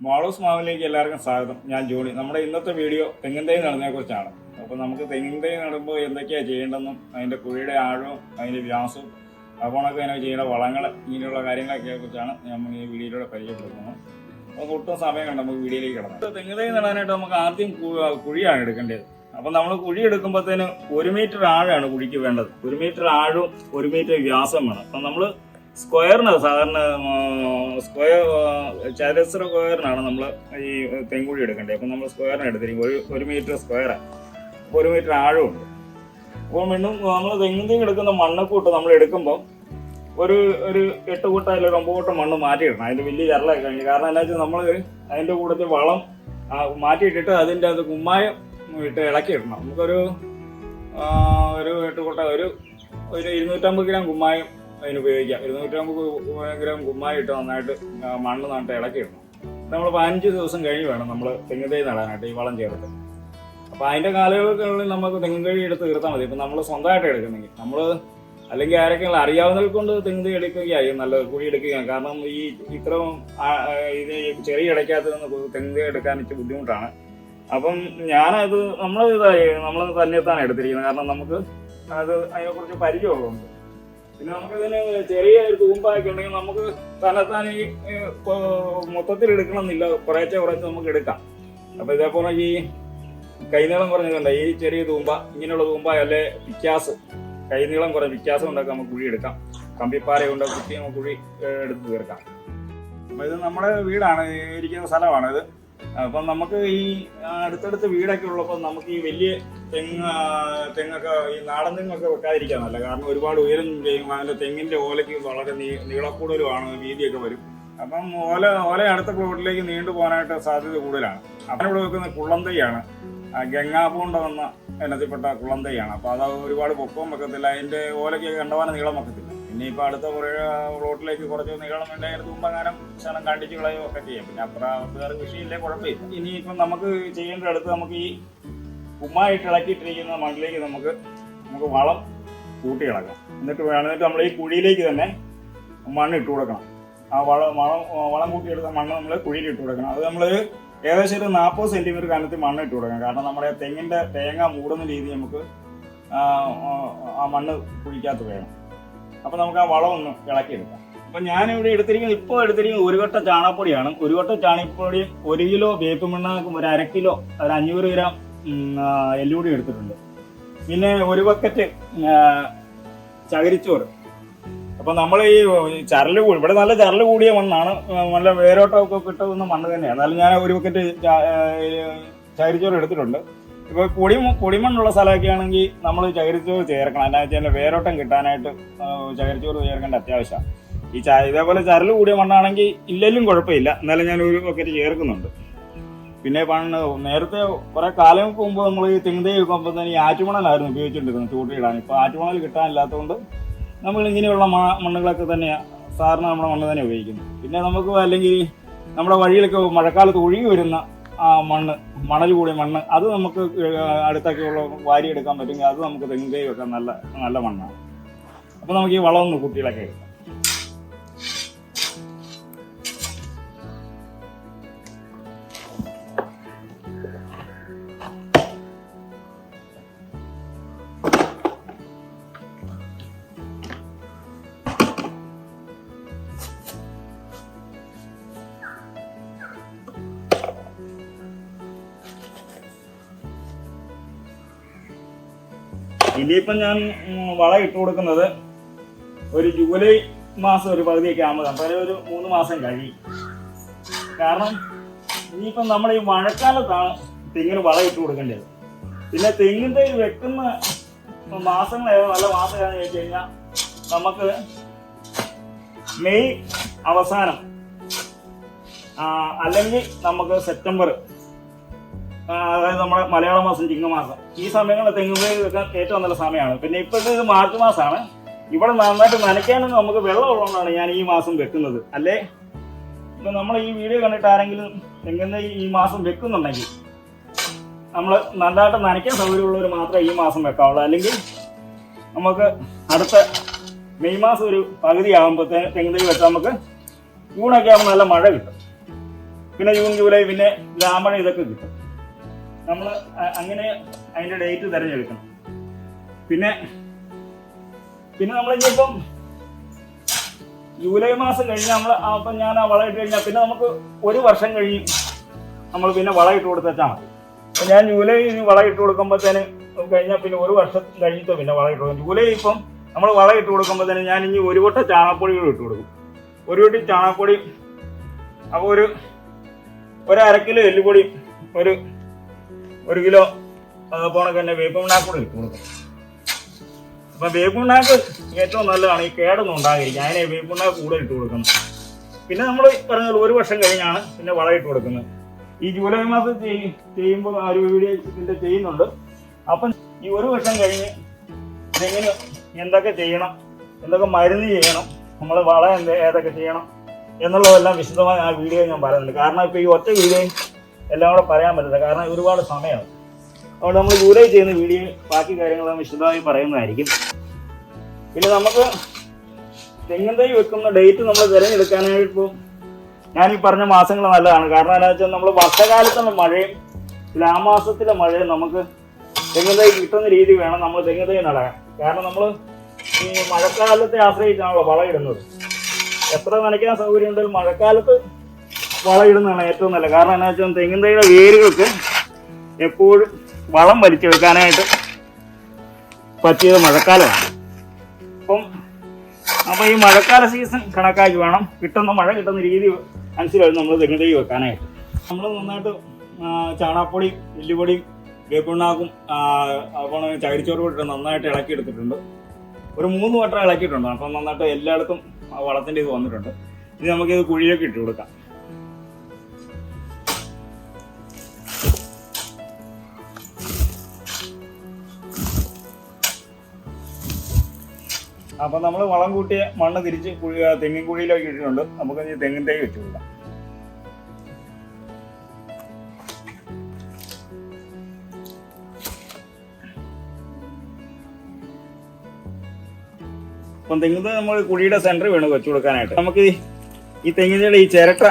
മോളൂസ് മാവിലേക്ക് എല്ലാവർക്കും സ്വാഗതം. ഞാൻ ജോണി. നമ്മുടെ ഇന്നത്തെ വീഡിയോ തെങ്ങിൻ തൈ നടുന്നതിനെ കുറിച്ചാണ് അപ്പോൾ നമുക്ക് തെങ്ങിൻ തൈ നടുമ്പോൾ എന്തൊക്കെയാണ് ചെയ്യേണ്ടതെന്നും അതിന്റെ കുഴിയുടെ ആഴവും അതിന്റെ വ്യാസവും അപ്പോണൊക്കെ അതിനെ ചെയ്യേണ്ട വളങ്ങൾ ഇങ്ങനെയുള്ള കാര്യങ്ങളൊക്കെ കുറിച്ചാണ് നമ്മൾ ഈ വീഡിയോയിലൂടെ പരിചയപ്പെടുത്തുന്നത് അപ്പോൾ ഒട്ടും സമയം കണ്ട നമുക്ക് വീഡിയോയിലേക്ക് കിടക്കാം. തെങ്ങിൻ തൈ നടാനായിട്ട് നമുക്ക് ആദ്യം കുഴിയാണ് എടുക്കേണ്ടത്. അപ്പം നമ്മൾ കുഴി എടുക്കുമ്പോഴത്തേന് ഒരു മീറ്റർ ആഴമാണ് കുഴിക്ക് വേണ്ടത്. ഒരു മീറ്റർ ആഴവും ഒരു മീറ്റർ വ്യാസം വേണം അപ്പം നമ്മൾ സ്ക്വയറിന് സാധാരണ സ്ക്വയർ ചതുരശ്ര സ്ക്വയറിനാണ് നമ്മൾ ഈ തെങ്കുഴി എടുക്കേണ്ടത്. അപ്പം നമ്മൾ സ്ക്വയറിന് എടുത്തിരിക്കും ഒരു ഒരു മീറ്റർ സ്ക്വയറാണ് അപ്പോൾ ഒരു മീറ്റർ ആഴമുണ്ട്. അപ്പോൾ വീണ്ടും നമ്മൾ തെങ്ങിൻ എടുക്കുന്ന മണ്ണക്കൂട്ട് നമ്മൾ എടുക്കുമ്പോൾ ഒരു ഒരു എട്ട് കൂട്ടം അല്ലെങ്കിൽ ഒമ്പത് കൂട്ടം മണ്ണ് മാറ്റിയിടണം. അതിന്റെ വലിയ ചരലൊക്കെ കഴിഞ്ഞു. കാരണം എന്താ വെച്ചാൽ നമ്മൾ അതിന്റെ കൂട്ടത്തിൽ വളം മാറ്റിയിട്ടിട്ട് അതിന്റെ അത് കുമ്മായം ഇട്ട് ഇളക്കിയിടണം. നമുക്കൊരു ഒരു എട്ട് കൂട്ടം ഒരു ഒരു ഇരുന്നൂറ്റമ്പത് ഗ്രാം കുമ്മായം അതിന് ഉപയോഗിക്കാം. ഇരുന്നൂറ്റമ്പത് ഗ്രാം കുമ്മായം ഇട്ട് നന്നായിട്ട് മണ്ണ് മണ്ണ് ഇളക്കി ഇളക്കിയിടണം. നമ്മൾ പതിനഞ്ച് ദിവസം കഴിഞ്ഞ് വേണം നമ്മൾ തെങ്ങ് തൈ നടാനായിട്ട് ഈ വളം ചേർത്ത്. അപ്പോൾ അതിന്റെ കാലയളവുകളിൽ നമുക്ക് തെങ്ങ് കഴി എടുത്ത് തീർത്താൽ മതി. ഇപ്പം നമ്മൾ സ്വന്തമായിട്ട് എടുക്കുന്നെങ്കിൽ. നമ്മൾ അല്ലെങ്കിൽ ആരൊക്കെയുള്ള അറിയാവുന്നവർ കൊണ്ട് തെങ്ങ് എടുക്കുകയായിരിക്കും നല്ലത് കുഴി എടുക്കുകയാണ്. കാരണം ഈ ഇത്രയും ഇത് ചെറിയ ഇടയ്ക്കകത്ത് നിന്ന് തെങ്ങ് എടുക്കാൻ ഇച്ചിരി ബുദ്ധിമുട്ടാണ്. അപ്പം ഞാനത് നമ്മൾ നമ്മൾ തന്നെത്താണ് എടുത്തിരിക്കുന്നത്. കാരണം നമുക്ക് അത് അതിനെക്കുറിച്ച് പരിചയമുള്ളതുകൊണ്ട്. പിന്നെ നമുക്കിതിന് ചെറിയ ഒരു തൂമ്പായൊക്കെ ഉണ്ടെങ്കിൽ നമുക്ക് തന്നെത്താൻ ഈ മൊത്തത്തിൽ എടുക്കണമെന്നില്ല. കുറേച്ചെ കുറേച്ചെ നമുക്ക് എടുക്കാം. അപ്പൊ ഇതേപോലെ ഈ കൈനീളം കുറഞ്ഞതുണ്ട്? ഈ ചെറിയ തൂമ്പ ഇങ്ങനെയുള്ള തൂമ്പ അല്ലെ വിക്യാസ് കൈനീളം കുറേ വിക്യാസം ഉണ്ടാക്കി നമുക്ക് കുഴി എടുക്കാം. കമ്പിപ്പാറ കൊണ്ട് കുത്തി നമുക്ക് കുഴി എടുത്ത് തീർക്കാം. അപ്പൊ ഇത് നമ്മുടെ വീടാണ് ഇരിക്കുന്ന സ്ഥലമാണ് ഇത്. അപ്പം നമുക്ക് ഈ അടുത്തടുത്ത് വീടൊക്കെ ഉള്ളപ്പോൾ നമുക്ക് ഈ വലിയ തെങ്ങ് തെങ്ങൊക്കെ ഈ നാടൻ തെങ്ങൊക്കെ വെക്കാതിരിക്കാൻ നല്ല. കാരണം ഒരുപാട് ഉയരം ചെയ്യും അതിന്റെ തെങ്ങിന്റെ ഓലയ്ക്ക് വളരെ നീ നീളക്കൂടുതലുമാണ് വീതിയൊക്കെ വരും. അപ്പം ഓല ഓല അടുത്ത പ്ലോട്ടിലേക്ക് നീണ്ടു പോകാനായിട്ട് സാധ്യത കൂടുതലാണ്. അപ്പം ഇവിടെ വെക്കുന്ന കുള്ളന്തൈയാണ്. ഗംഗാപൂണ്ട എന്ന ഇനത്തിൽപ്പെട്ട കുളന്തയാണ് അപ്പോൾ അത് ഒരുപാട് പൊക്കവും വെക്കത്തില്ല. അതിന്റെ ഓലയ്ക്ക് കണ്ടവാന നീളം വെക്കത്തില്ല. പിന്നെ ഇപ്പൊ അടുത്ത കുറേ റോട്ടിലേക്ക് കുറച്ച് നീളം ഉണ്ടായിരുന്നു മുമ്പങ്ങാനം ശനം കണ്ടിച്ച് കളയോ ഒക്കെ ചെയ്യാം. പിന്നെ അത്ര വേറെ കൃഷിയില്ലേ കുഴപ്പമില്ല. ഇനിയിപ്പം നമുക്ക് ചെയ്യേണ്ട അടുത്ത് നമുക്ക് ഈ ഉമ്മായിട്ട് ഇളക്കിയിട്ടിരിക്കുന്ന മണ്ണിലേക്ക് നമുക്ക് നമുക്ക് വളം കൂട്ടി ഇളക്കാം. എന്നിട്ട് വേണമെന്നിട്ട് നമ്മൾ ഈ കുഴിയിലേക്ക് തന്നെ മണ്ണ് ഇട്ട് കൊടുക്കണം. ആ വളം വളം വളം കൂട്ടിയെടുത്ത മണ്ണ് നമ്മൾ കുഴിയിൽ ഇട്ട് കൊടുക്കണം. അത് നമ്മൾ ഏകദേശം ഒരു നാൽപ്പത് സെന്റിമീറ്റർ കനത്തിൽ മണ്ണ് ഇട്ട് കൊടുക്കണം. കാരണം നമ്മുടെ തെങ്ങിന്റെ തേങ്ങ മൂടുന്ന രീതി നമുക്ക് ആ മണ്ണ് കുഴിക്കാത്ത വേണം. അപ്പൊ നമുക്ക് ആ വളം ഒന്ന് ഇളക്കിയെടുക്കാം. അപ്പൊ ഞാനിവിടെ എടുത്തിരിക്കുന്നത് ഇപ്പോൾ എടുത്തിരിക്കുന്നത് ഒരു വട്ട ചാണകപ്പൊടിയാണ്. ഒരു വട്ട ചാണകപ്പൊടിയും ഒരു കിലോ വേപ്പ് മണ്ണാക്കും ഒരു അര കിലോ ഒരു അഞ്ഞൂറ് ഗ്രാം എല്ലുപൊടി എടുത്തിട്ടുണ്ട്. പിന്നെ ഒരു ബക്കറ്റ് ചകിരിച്ചോറ്. അപ്പൊ നമ്മൾ ഈ ചരൽ കൂടി ഇവിടെ നല്ല ചരൽ കൂടിയ മണ്ണാണ്. നല്ല വേരോട്ടമൊക്കെ കിട്ടുന്ന മണ്ണ് തന്നെയാണ്. എന്നാലും ഞാൻ ഒരു ബക്കറ്റ് ചകിരിച്ചോറ് എടുത്തിട്ടുണ്ട്. ഇപ്പൊ പൊടി പൊടിമണ്ണുള്ള സ്ഥലമൊക്കെ ആണെങ്കിൽ നമ്മൾ ചകിരിച്ചോറ് ചേർക്കണം. എന്നാ വെച്ചാൽ വേരോട്ടം കിട്ടാനായിട്ട് ചകിരിച്ചോറ് ചേർക്കേണ്ട അത്യാവശ്യമാണ് ഈ ച ഇതേപോലെ ചരൽ കൂടിയ മണ്ണാണെങ്കിൽ ഇല്ലെങ്കിലും കുഴപ്പമില്ല. എന്നാലും ഞാൻ ഒരു ഒക്കെ ചേർക്കുന്നുണ്ട്. പിന്നെ പണ്ട് നേരത്തെ കുറെ കാലം മുമ്പ് നമ്മൾ ഈ തെങ്ങ് തൈ വെക്കുമ്പോൾ തന്നെ ഈ ആറ്റുമണലായിരുന്നു ഉപയോഗിച്ചുകൊണ്ടിരുന്നത് ചൂട്ടിയിടാൻ. ഇപ്പോൾ ആറ്റുമണൽ കിട്ടാനില്ലാത്തതുകൊണ്ട് നമ്മൾ ഇങ്ങനെയുള്ള മണ്ണുകളൊക്കെ തന്നെയാണ് സാറിന് നമ്മുടെ മണ്ണ് തന്നെ ഉപയോഗിക്കുന്നത് പിന്നെ നമുക്ക് അല്ലെങ്കിൽ നമ്മുടെ വഴിയിലൊക്കെ മഴക്കാലത്ത് ഒഴുകി വരുന്ന മണ്ണ് മണൽ കൂടിയ മണ്ണ് അത് നമുക്ക് അടുത്തൊക്കെയുള്ള വാരിയെടുക്കാൻ പറ്റുമെങ്കിൽ അത് നമുക്ക് തെങ്ങ് നല്ല നല്ല മണ്ണാണ്. അപ്പോൾ നമുക്ക് ഈ വളമൊന്ന് കുട്ടികളൊക്കെ ഇനിയിപ്പം ഞാൻ വളം ഇട്ട് കൊടുക്കുന്നത് ഒരു ജൂലൈ മാസം ഒരു പകുതിയൊക്കെ ആകുമ്പോൾ അപ്പോൾ ഒരു മൂന്ന് മാസം കഴിയും. കാരണം ഇനിയിപ്പം നമ്മൾ ഈ മഴക്കാലത്താണ് തെങ്ങിന് വളം ഇട്ട് കൊടുക്കേണ്ടത്. പിന്നെ തെങ്ങിന്റെ വെക്കുന്ന മാസങ്ങൾ ഏതോ നല്ല മാസം ഏതാണെന്ന് ചോദിച്ചു കഴിഞ്ഞാൽ നമുക്ക് മെയ് അവസാനം അല്ലെങ്കിൽ നമുക്ക് സെപ്റ്റംബർ അതായത് നമ്മുടെ മലയാള മാസം ചിങ്ങമാസം ഈ സമയങ്ങളിൽ തെങ്ങ് തൈ വെക്കാൻ ഏറ്റവും നല്ല സമയമാണ്. പിന്നെ ഇപ്പോഴത്തെ ഇത് മാർച്ച് മാസമാണ്. ഇവിടെ നന്നായിട്ട് നനയ്ക്കാനൊന്നും നമുക്ക് വെള്ളം ഉള്ളതുകൊണ്ടാണ് ഞാൻ ഈ മാസം വെക്കുന്നത്. അല്ലേ? ഇപ്പൊ നമ്മൾ ഈ വീഡിയോ കണ്ടിട്ട് ആരെങ്കിലും തെങ്ങിൻ ഈ മാസം വെക്കുന്നുണ്ടെങ്കിൽ നമ്മൾ നന്നായിട്ട് നനയ്ക്കാൻ സൗകര്യമുള്ളവർ മാത്രമേ ഈ മാസം വെക്കാവുള്ളൂ. അല്ലെങ്കിൽ നമുക്ക് അടുത്ത മെയ് മാസം ഒരു പകുതി ആകുമ്പോഴത്തേന് തെങ്ങ് തൈ വെച്ചാൽ നമുക്ക് ജൂണൊക്കെ ആകുമ്പോൾ നല്ല മഴ കിട്ടും. പിന്നെ ജൂൺ ജൂലൈ പിന്നെ ലാമഴ ഇതൊക്കെ കിട്ടും. നമ്മൾ അങ്ങനെ അതിന്റെ ഡേറ്റ് തിരഞ്ഞെടുക്കണം. പിന്നെ പിന്നെ നമ്മൾ ഇനിയിപ്പം ജൂലൈ മാസം കഴിഞ്ഞ് നമ്മൾ അപ്പം ഞാൻ ആ വളമിട്ട് കഴിഞ്ഞാൽ പിന്നെ നമുക്ക് ഒരു വർഷം കഴിഞ്ഞ് നമ്മൾ പിന്നെ വളം ഇട്ട് കൊടുത്തേച്ചാൽ മതി. അപ്പം ഞാൻ ജൂലൈ ഇനി വളം ഇട്ട് കൊടുക്കുമ്പോഴത്തേന് കഴിഞ്ഞാൽ പിന്നെ ഒരു വർഷം കഴിഞ്ഞിട്ട് പിന്നെ വളം ഇട്ട് കൊടുക്കും. ജൂലൈ ഇപ്പം നമ്മൾ വളം ഇട്ട് കൊടുക്കുമ്പോഴത്തേന് ഞാൻ ഇനി ഒരു വട്ട ചാണപ്പൊടി കൂടി ഇട്ട് കൊടുക്കും. ഒരു വട്ടി ചാണകപ്പൊടി അപ്പോൾ ഒരു ഒരു അര കിലോ എല്ലുപൊടി ഒരു ഒരു കിലോ പോണക്ക് തന്നെ വേപ്പ് പിണ്ണാക്ക് കൂടെ കൊടുക്കും. അപ്പം വേപ്പ് പിണ്ണാക്ക് ഏറ്റവും നല്ലതാണ് ഈ കേടൊന്നും ഉണ്ടാകില്ല അതിനെ വേപ്പ് കൂടെ ഇട്ട് കൊടുക്കുന്നത്. പിന്നെ നമ്മൾ പറഞ്ഞത് ഒരു വർഷം കഴിഞ്ഞാണ് പിന്നെ വളം ഇട്ട് കൊടുക്കുന്നത്. ഈ ജൂലൈ മാസം ചെയ്യും ചെയ്യുമ്പോൾ ആ ഒരു വീഡിയോ ഇതിന്റെ ചെയ്യുന്നുണ്ട്. അപ്പം ഈ ഒരു വർഷം കഴിഞ്ഞ് ഇതെങ്ങനെ എന്തൊക്കെ ചെയ്യണം എന്തൊക്കെ മരുന്ന് ചെയ്യണം നമ്മൾ വള എന്ത് ഏതൊക്കെ ചെയ്യണം എന്നുള്ളതെല്ലാം വിശദമായി ആ വീഡിയോ ഞാൻ പറയുന്നുണ്ട്. കാരണം ഇപ്പോൾ ഈ ഒറ്റ വീഡിയോ എല്ലാം കൂടെ പറയാൻ പറ്റില്ല കാരണം ഒരുപാട് സമയമാണ്. അതുകൊണ്ട് നമ്മൾ ദൂരെ ചെയ്യുന്ന വീഡിയോ ബാക്കി കാര്യങ്ങളും വിശദമായി പറയുന്നതായിരിക്കും. പിന്നെ നമുക്ക് തെങ്ങിൻ തൈ വെക്കുന്ന ഡേറ്റ് നമ്മൾ തിരഞ്ഞെടുക്കാനായിട്ട് ഇപ്പോൾ ഞാൻ ഈ പറഞ്ഞ മാസങ്ങൾ നല്ലതാണ്. കാരണം എന്താ വെച്ചാൽ നമ്മൾ വർഷകാലത്തുള്ള മഴയും ലാമാസത്തിലെ മഴയും നമുക്ക് തെങ്ങ് തൈ കിട്ടുന്ന രീതി വേണം നമ്മൾ തെങ്ങ് തൈ നടാൻ. കാരണം നമ്മൾ ഈ മഴക്കാലത്തെ ആശ്രയിച്ചാണല്ലോ വളമിടുന്നത്. എത്ര നനയ്ക്കാൻ സൗകര്യം ഉണ്ടെങ്കിലും മഴക്കാലത്ത് വളമിടുന്നതാണ് ഏറ്റവും നല്ലത്. കാരണം എന്താ വെച്ചാൽ തെങ്ങിൻ തൈയുടെ വേരുകൾക്ക് എപ്പോഴും വളം വലിച്ചെടുക്കാനായിട്ട് പറ്റിയത് മഴക്കാലമാണ്. അപ്പം അപ്പോൾ ഈ മഴക്കാല സീസൺ കണക്കാക്കി വേണം. കിട്ടുന്ന മഴ കിട്ടുന്ന രീതി അനുസരിച്ച് നമ്മൾ തെങ്ങ് തൈ വെക്കാനായിട്ട്. നമ്മൾ നന്നായിട്ട് ചാണാപ്പൊടി എല്ലുപൊടി വേപ്പിണ്ണാക്കും അപ്പോൾ ചകിരിച്ചോറ് കൂട്ടിട്ട് നന്നായിട്ട് ഇളക്കി എടുത്തിട്ടുണ്ട് ഒരു മൂന്ന് വട്ടം ഇളക്കിയിട്ടുണ്ട്. അപ്പം നന്നായിട്ട് എല്ലായിടത്തും വളത്തിന്റെ ഇത് വന്നിട്ടുണ്ട്. ഇനി നമുക്കിത് കുഴിയിലേക്ക് ഇട്ട് കൊടുക്കാം. അപ്പം നമ്മൾ വളം കൂട്ടിയ മണ്ണ് തിരിച്ച് കുഴി തെങ്ങിൻ കുഴിയിലേക്ക് ഇട്ടിട്ടുണ്ട്. നമുക്ക് ഇനി തെങ്ങിൻ തൈ വെച്ച് കൊടുക്കാം. അപ്പം തെങ്ങിൻ തൈ നമ്മൾ കുഴിയുടെ സെന്റർ വേണം വെച്ചു കൊടുക്കാനായിട്ട്. നമുക്ക് ഈ- ഈ തെങ്ങിന്റെ ഈ ചിരട്ട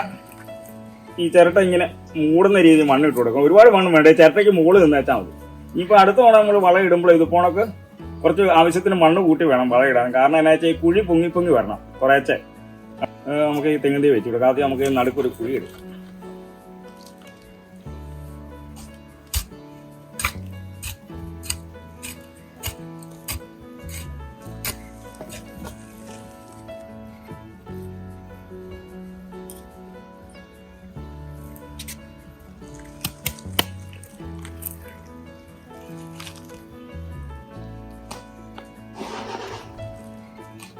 ഈ ചിരട്ട ഇങ്ങനെ മൂടുന്ന രീതിയിൽ മണ്ണ് ഇട്ട് കൊടുക്കാം ഒരുപാട് മണ്ണ് വേണ്ട? ഈ ചിരട്ടയ്ക്ക് മുകളിൽ നിന്നേച്ചാൽ മതി. ഇനിയിപ്പോൾ അടുത്ത തവണ നമ്മൾ വളം ഇടുമ്പോൾ ഇത് പോണക്ക് കുറച്ച് ആവശ്യത്തിന് മണ്ണ് കൂട്ടി വേണം വളം ഇടാൻ കാരണം എന്നാ വെച്ചാൽ ഈ കുഴി പൊങ്ങി പൊങ്ങി വരണം. കുറേച്ചെ. നമുക്ക് ഈ തെങ്ങിന്റെ വെച്ചു കൊടുക്കാം. ആദ്യം നമുക്ക് നടുക്കൊരു കുഴി എടുക്കാം.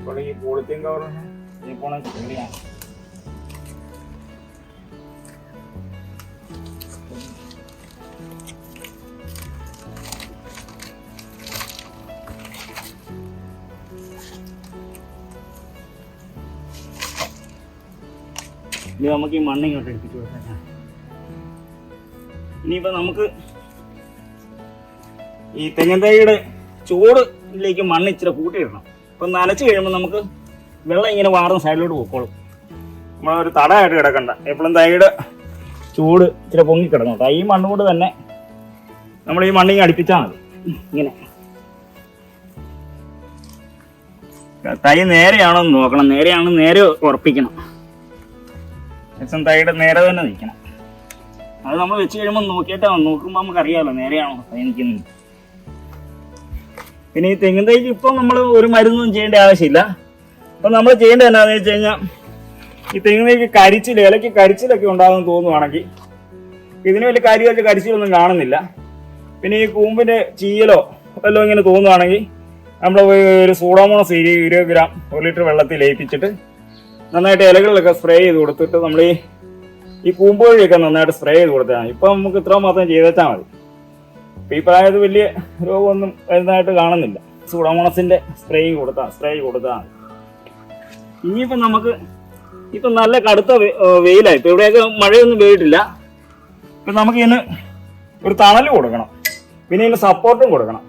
ഇപ്പോൾ ഈ പോളിത്തീൻ കവറിന് ഈ പോണ ചെടിയാണ് ഇനി നമുക്ക് ഈ മണ്ണ് ഇങ്ങോട്ട് എടുപ്പിച്ചു കൊടുക്കാം ഇനിയിപ്പോ നമുക്ക് ഈ തെങ്ങിൻ തൈയുടെ ചൂടിലേക്ക് മണ്ണ് ഇച്ചിരി കൂട്ടിയിടണം. അപ്പം നനച്ച് കഴിയുമ്പോൾ നമുക്ക് വെള്ളം ഇങ്ങനെ വാർന്ന് സൈഡിലോട്ട് പോയിക്കോളും നമ്മളൊരു തടയായിട്ട് കിടക്കണ്ട. എപ്പോഴും തൈയുടെ ചൂട് ഇച്ചിരി പൊങ്ങി കിടന്നു കേട്ടോ. ഈ മണ്ണ് കൊണ്ട് തന്നെ നമ്മൾ ഈ മണ്ണിങ്ങനെ അടുപ്പിച്ചാൽ മതി. ഇങ്ങനെ. തൈ നേരെയാണോ എന്ന് നോക്കണം. നേരെയാണോ നേരെ ഉറപ്പിക്കണം. ഏകദേശം തൈയുടെ നേരെ തന്നെ നിൽക്കണം. അത് നമ്മൾ വെച്ച് കഴിയുമ്പോൾ നോക്കിയിട്ടാണ് നോക്കുമ്പോൾ നമുക്ക് അറിയാമല്ലോ നേരെയാണോ തൈ നിൽക്കുന്നത്. പിന്നെ ഈ തെങ്ങിൻ തൈക്ക് ഇപ്പം നമ്മൾ ഒരു മരുന്നൊന്നും ചെയ്യേണ്ട ആവശ്യമില്ല. അപ്പം നമ്മൾ ചെയ്യേണ്ടത് എന്നാന്ന് വെച്ച് കഴിഞ്ഞാൽ ഈ തെങ്ങിൻ തൈക്ക് കരിച്ചിൽ ഇലയ്ക്ക് കരിച്ചിലൊക്കെ ഉണ്ടാകുമെന്ന് തോന്നുവാണെങ്കിൽ ഇതിന് വലിയ കാര്യമായിട്ട് കരിച്ചിലൊന്നും കാണുന്നില്ല. പിന്നെ ഈ കൂമ്പിന്റെ ചീയലോ വല്ലതും ഇങ്ങനെ തോന്നുവാണെങ്കിൽ നമ്മൾ ഒരു സൂഡോമോണസ് ഇരുപത് ഗ്രാം ഒരു ലിറ്റർ വെള്ളത്തിൽ ലയിപ്പിച്ചിട്ട് നന്നായിട്ട് ഇലകളിലൊക്കെ സ്പ്രേ ചെയ്ത് കൊടുത്തിട്ട് നമ്മൾ ഈ ഈ കൂമ്പുവഴിയൊക്കെ നന്നായിട്ട് സ്പ്രേ ചെയ്ത് കൊടുത്താൽ മതി ഇപ്പം നമുക്ക് ഇത്ര മാത്രം ചെയ്തേച്ചാൽ മതി. ഇപ്പം ഈ പ്രായത്തിൽ വലിയ രോഗമൊന്നും വരുന്നതായിട്ട് കാണുന്നില്ല. സൂഡോമോണസിന്റെ സ്പ്രേ കൊടുത്താൽ സ്പ്രേ കൊടുത്താൽ മതി. ഇനിയിപ്പം നമുക്ക് ഇപ്പം നല്ല കടുത്ത വെയിലായി ഇപ്പം ഇവിടെയൊക്കെ മഴയൊന്നും പെയ്തിട്ടില്ല. ഇപ്പം നമുക്ക് ഇതിന് ഒരു തണൽ കൊടുക്കണം. പിന്നെ ഇതിന് സപ്പോർട്ടും കൊടുക്കണം.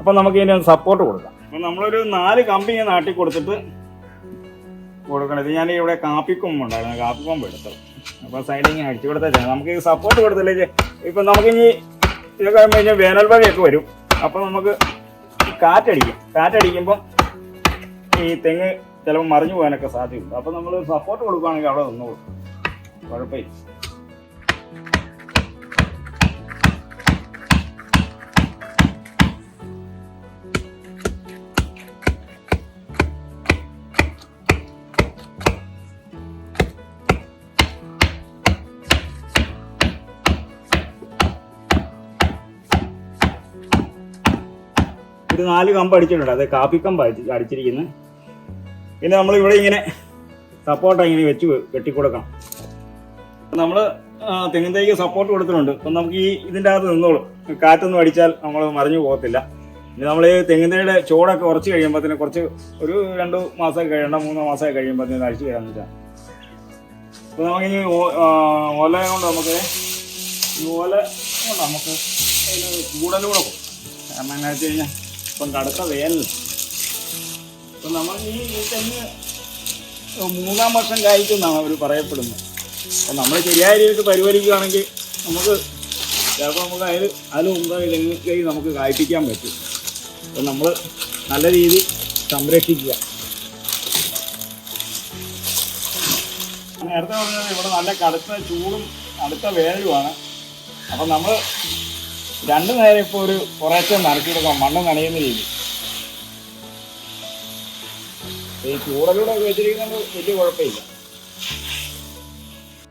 അപ്പം നമുക്ക് ഇതിന് സപ്പോർട്ട് കൊടുക്കാം. അപ്പം നമ്മളൊരു നാല് കമ്പി ഇങ്ങനെ നാട്ടി കൊടുത്തിട്ട് കൊടുക്കണം. ഇത് ഞാൻ ഇവിടെ കാപ്പിക്കൊമ്പ് ഉണ്ടായിരുന്നു. കാപ്പിക്കൊമ്പ് എടുത്തത് അപ്പോൾ ഇങ്ങനെ അടിച്ചു കൊടുത്താൽ നമുക്ക് സപ്പോർട്ട് കൊടുത്തില്ലേ? നമുക്ക് നമുക്കിനി ഇതൊക്കെ കഴിഞ്ഞാൽ വേനൽ മഴയൊക്കെ വരും. അപ്പോൾ നമുക്ക് കാറ്റടിക്കും. കാറ്റടിക്കുമ്പം ഈ തെങ്ങ് ചിലപ്പോൾ മറിഞ്ഞു പോകാനൊക്കെ സാധ്യതയുണ്ട്. അപ്പോൾ നമ്മൾ സപ്പോർട്ട് കൊടുക്കുകയാണെങ്കിൽ അവിടെ നിന്നോളും. കുഴപ്പമില്ല. നാല് കമ്പ് അടിച്ചിട്ടുണ്ട്. അത് കാപ്പിക്കമ്പ് അടിച്ച് അടിച്ചിരിക്കുന്നത് പിന്നെ നമ്മൾ ഇവിടെ ഇങ്ങനെ സപ്പോർട്ട് ഇങ്ങനെ വെച്ച് കെട്ടിക്കൊടുക്കണം. നമ്മൾ തെങ്ങിൻ തൈക്ക് സപ്പോർട്ട് കൊടുത്തിട്ടുണ്ട്. അപ്പം നമുക്ക് ഈ ഇതിന്റെ അകത്ത് നിന്നോളും. കാറ്റൊന്നും അടിച്ചാൽ നമ്മൾ മറിഞ്ഞു പോകത്തില്ല. പിന്നെ നമ്മൾ ഈ തെങ്ങിൻ തൈയുടെ ചൂടൊക്കെ കുറച്ച് കഴിയുമ്പോഴത്തേന് കുറച്ച് ഒരു രണ്ട് മാസമൊക്കെ കഴിയണ്ട മൂന്ന് മാസമൊക്കെ കഴിയുമ്പോഴത്തേന് അഴിച്ചു തരാമെന്ന് വെച്ചാൽ അപ്പോൾ നമുക്കിനി ഓല കൊണ്ട് നമുക്ക് ഈ ഓല കൊണ്ട് നമുക്ക് ചൂടലൂടെ പോകും കാരണം എന്നാ വെച്ച് കഴിഞ്ഞാൽ ഇപ്പം കടുത്ത വേനൽ. ഇപ്പം നമ്മൾ ഈ തെങ്ങ് മൂന്നാം വർഷം കായ്ക്കുമെന്നാണ് അവർ പറയപ്പെടുന്നത്. അപ്പം നമ്മൾ ശരിയായ രീതിയിൽ പരിപാലിക്കുകയാണെങ്കിൽ നമുക്ക് ചിലപ്പോൾ നമുക്ക് അതിൽ അതിന് മുമ്പ് ഈ തെങ്ങ് തൈ നമുക്ക് കായ്പ്പിക്കാൻ പറ്റും. അപ്പം നമ്മൾ നല്ല രീതി സംരക്ഷിക്കുക. നേരത്തെ പറഞ്ഞാൽ ഇവിടെ നല്ല കടുത്ത ചൂടും അടുത്ത വേനലുമാണ്. അപ്പം നമ്മൾ രണ്ടു നേരം ഇപ്പോൾ ഒരു കുറേശ്ശെ നനക്കിയെടുക്കാം മണ്ണ് നനയുന്ന രീതി. ഈ ചൂടലൂടെ വെച്ചിരിക്കുന്നത് വലിയ കുഴപ്പമില്ല.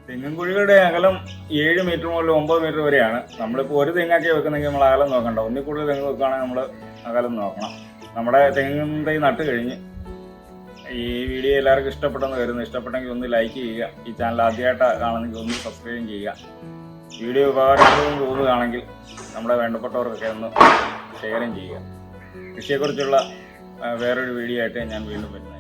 തെങ്ങിൻകുഴികളുടെ അകലം ഏഴ് മീറ്റർ മുതൽ ഒമ്പത് മീറ്റർ വരെയാണ്. നമ്മളിപ്പോൾ ഒരു തെങ്ങാക്കി വെക്കുന്നെങ്കിൽ നമ്മൾ അകലം നോക്കണ്ട. ഒന്നിൽ കൂടുതൽ തെങ്ങ് വെക്കുകയാണെങ്കിൽ നമ്മൾ അകലം നോക്കണം. നമ്മുടെ തെങ്ങിൻ തൈ നട്ട് കഴിഞ്ഞ് ഈ വീഡിയോ എല്ലാവർക്കും ഇഷ്ടപ്പെട്ടെന്ന് കരുതുന്നു. ഇഷ്ടപ്പെട്ടെങ്കിൽ ഒന്ന് ലൈക്ക് ചെയ്യുക. ഈ ചാനൽ ആദ്യമായിട്ട് കാണുന്നെങ്കിൽ ഒന്ന് സബ്സ്ക്രൈബ് ചെയ്യുക. വീഡിയോ ഉപകാരപ്രദം തോന്നുകയാണെങ്കിൽ നമ്മുടെ വേണ്ടപ്പെട്ടവർക്കൊക്കെ ഒന്ന് ഷെയറും ചെയ്യുക. കൃഷിയെക്കുറിച്ചുള്ള വേറൊരു വീഡിയോ ആയിട്ട് ഞാൻ വീണ്ടും വരുന്നു.